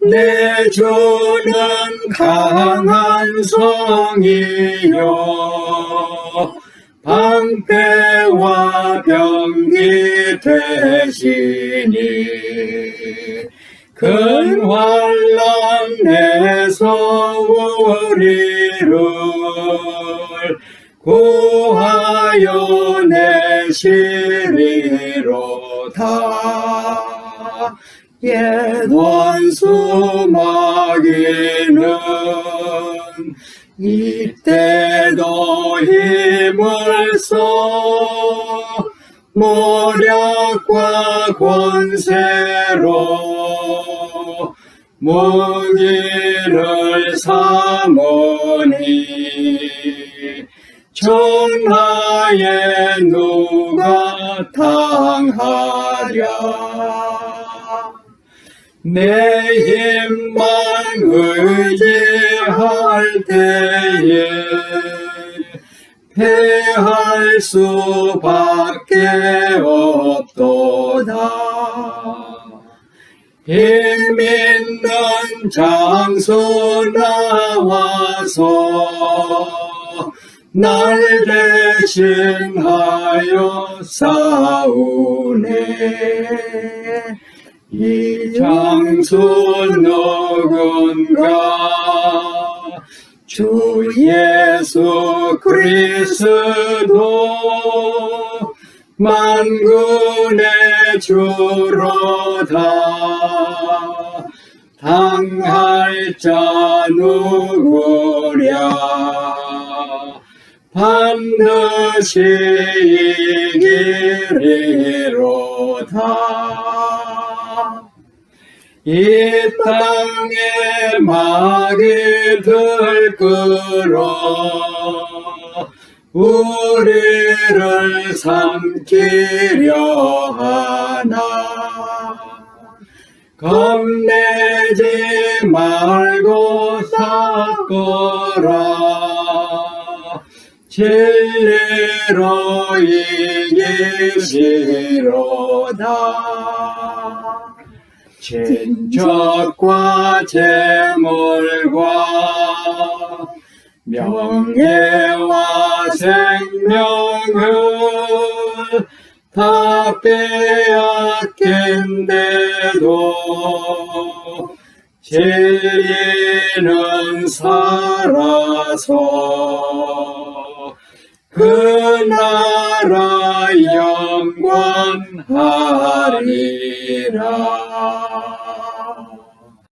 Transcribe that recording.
내 주는 강한 성이요. 방패와 병기 되시니 큰 환란에서 우리를 구하여 내시리로다 옛 원수 마귀는 이때도 힘을 써 모략과 권세로 무기를 삼으니 천하에 누가 당하랴 내 힘만 의지할 때에 패할 수밖에 없도다. 힘 있는 장수 나와서 날 대신하여 싸우네 이 장수 누군가 주 예수 그리스도 만군의 주로다. 당할 자 누구랴? 반드시 이기리로다 이 땅에 마귀들 끌어 우리를 삼키려 하나. 겁내지 말고 삭거라. 진리로 이기시로다 진적과 재물과 명예와 생명을 다 빼앗긴데도 진리는 살아서 그 나라 영광하리라